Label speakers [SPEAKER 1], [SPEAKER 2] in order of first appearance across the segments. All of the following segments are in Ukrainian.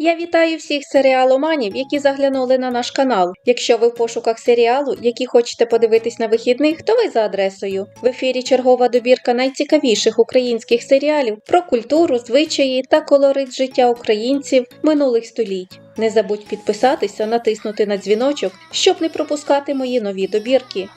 [SPEAKER 1] Я вітаю всіх серіаломанів, які заглянули на наш канал. Якщо ви в пошуках серіалу, який хочете подивитись на вихідних, то ви за адресою. В ефірі чергова добірка найцікавіших українських серіалів про культуру, звичаї та колорит життя українців минулих століть. Не забудь підписатися, натиснути на дзвіночок, щоб не пропускати мої нові добірки.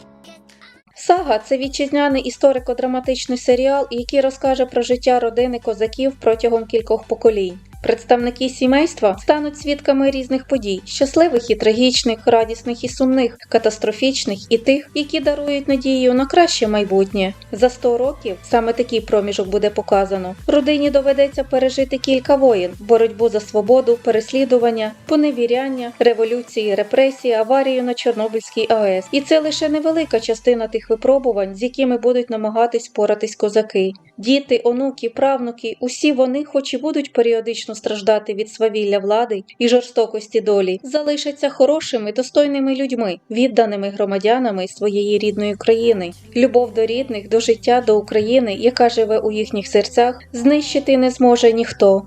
[SPEAKER 1] Сага це вітчизняний історико-драматичний серіал, який розкаже про життя родини козаків протягом кількох поколінь. Представники сімейства стануть свідками різних подій: щасливих і трагічних, радісних і сумних, катастрофічних і тих, які дарують надію на краще майбутнє. За 100 років саме такий проміжок буде показано. Родині доведеться пережити кілька воєн: боротьбу за свободу, переслідування, поневіряння, революції, репресії, аварію на Чорнобильській АЕС. І це лише невелика частина тих випробувань, з якими будуть намагатись впоратись козаки. Діти, онуки, правнуки, усі вони, хоч і будуть періодично страждати від свавілля влади і жорстокості долі, залишаться хорошими, достойними людьми, відданими громадянами своєї рідної країни. Любов до рідних, до життя, до України, яка живе у їхніх серцях, знищити не зможе ніхто.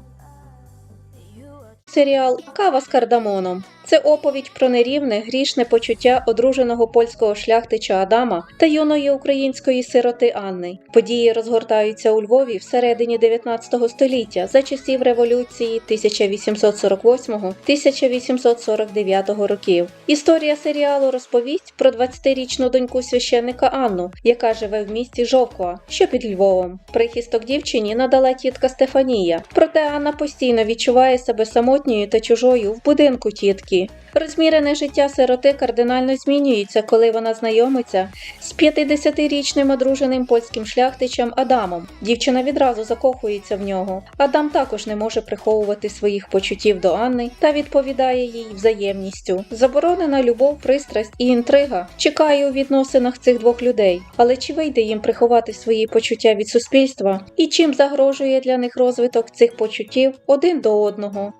[SPEAKER 1] Серіал Кава з кардамоном. Це оповідь про нерівне, грішне почуття одруженого польського шляхтича Адама та юної української сироти Анни. Події розгортаються у Львові всередині 19 століття за часів революції 1848-1849 років. Історія серіалу розповість про 20-річну доньку священника Анну, яка живе в місті Жовква, що під Львовом. Прихисток дівчині надала тітка Стефанія. Проте Анна постійно відчуває себе самотньою та чужою в будинку тітки. Розмірене життя сироти кардинально змінюється, коли вона знайомиться з 50-річним одруженим польським шляхтичем Адамом. Дівчина відразу закохується в нього. Адам також не може приховувати своїх почуттів до Анни та відповідає їй взаємністю. Заборонена любов, пристрасть і інтрига чекає у відносинах цих двох людей. Але чи вийде їм приховати свої почуття від суспільства? І чим загрожує для них розвиток цих почуттів один до одного?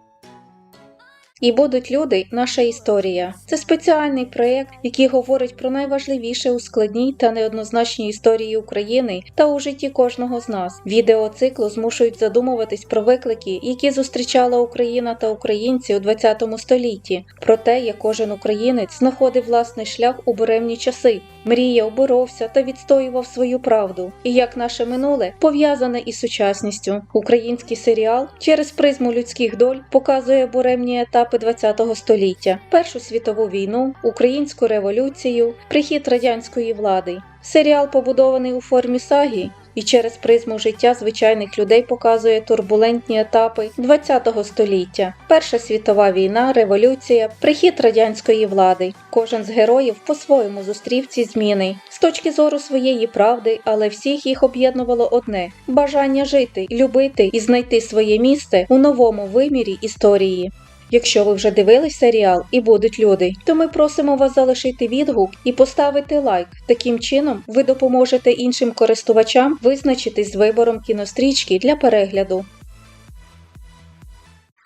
[SPEAKER 1] І будуть люди, наша історія. Це спеціальний проєкт, який говорить про найважливіше у складній та неоднозначній історії України та у житті кожного з нас. Відеоциклу змушують задумуватись про виклики, які зустрічала Україна та українці у ХХ столітті, про те, як кожен українець знаходив власний шлях у буремні часи, мріяв, боровся та відстоював свою правду. І як наше минуле пов'язане із сучасністю. Український серіал через призму людських доль показує буремні етапи ХХ століття, Першу світову війну, українську революцію, прихід радянської влади. Серіал побудований у формі саги. І через призму життя звичайних людей показує турбулентні етапи ХХ століття: Перша світова війна, революція, прихід радянської влади. Кожен з героїв по-своєму зустрів ці зміни з точки зору своєї правди, але всіх їх об'єднувало одне бажання жити, любити і знайти своє місце у новому вимірі історії. Якщо ви вже дивились серіал і будуть люди, то ми просимо вас залишити відгук і поставити лайк. Таким чином ви допоможете іншим користувачам визначитись з вибором кінострічки для перегляду.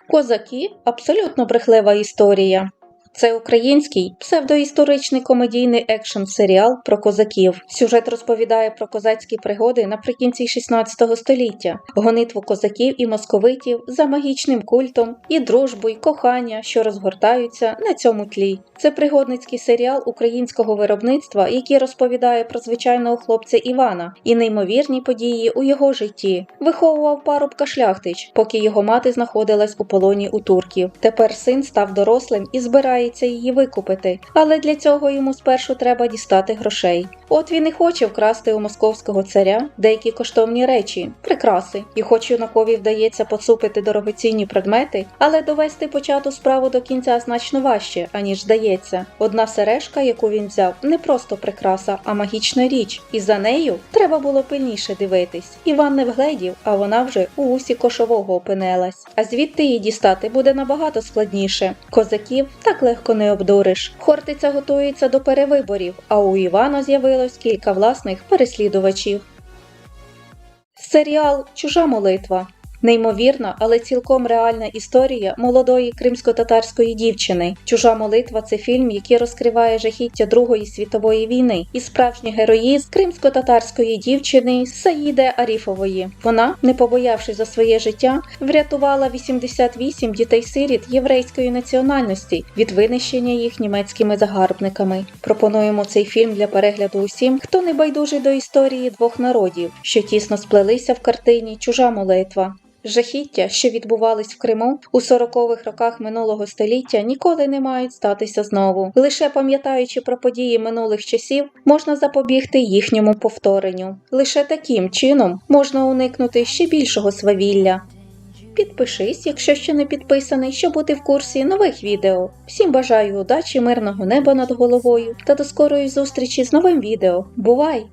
[SPEAKER 1] Козаки абсолютно брехлива історія. Це український псевдоісторичний комедійний екшн серіал про козаків. Сюжет розповідає про козацькі пригоди наприкінці 16 століття, гонитву козаків і московитів за магічним культом і дружбу, й кохання, що розгортаються на цьому тлі. Це пригодницький серіал українського виробництва, який розповідає про звичайного хлопця Івана і неймовірні події у його житті. Виховував парубка шляхтич, поки його мати знаходилась у полоні у турків. Тепер син став дорослим і збирається її викупити, але для цього йому спершу треба дістати грошей. От він і хоче вкрасти у московського царя деякі коштовні речі, прикраси, і хоч юнакові вдається поцупити дорогоцінні предмети, але довести почату справу до кінця значно важче, аніж здається. Одна сережка, яку він взяв, не просто прикраса, а магічна річ, і за нею треба було пильніше дивитись. Іван не вгледів, а вона вже у усі кошового опинилась. А звідти її дістати буде набагато складніше. Козаків так легко не обдуриш. Хортиця готується до перевиборів, а у Івана з'явилось кілька власних переслідувачів. Серіал Чужа молитва. Неймовірна, але цілком реальна історія молодої кримсько-татарської дівчини. Чужа молитва це фільм, який розкриває жахіття Другої світової війни і справжній героїзм кримсько-татарської дівчини Саїде Аріфової. Вона, не побоявшись за своє життя, врятувала 88 дітей-сиріт єврейської національності від винищення їх німецькими загарбниками. Пропонуємо цей фільм для перегляду усім, хто не байдужий до історії двох народів, що тісно сплелися в картині Чужа молитва. Жахіття, що відбувались в Криму у 40-х роках минулого століття, ніколи не мають статися знову. Лише пам'ятаючи про події минулих часів, можна запобігти їхньому повторенню. Лише таким чином можна уникнути ще більшого свавілля. Підпишись, якщо ще не підписаний, щоб бути в курсі нових відео. Всім бажаю удачі, мирного неба над головою та до скорої зустрічі з новим відео. Бувай!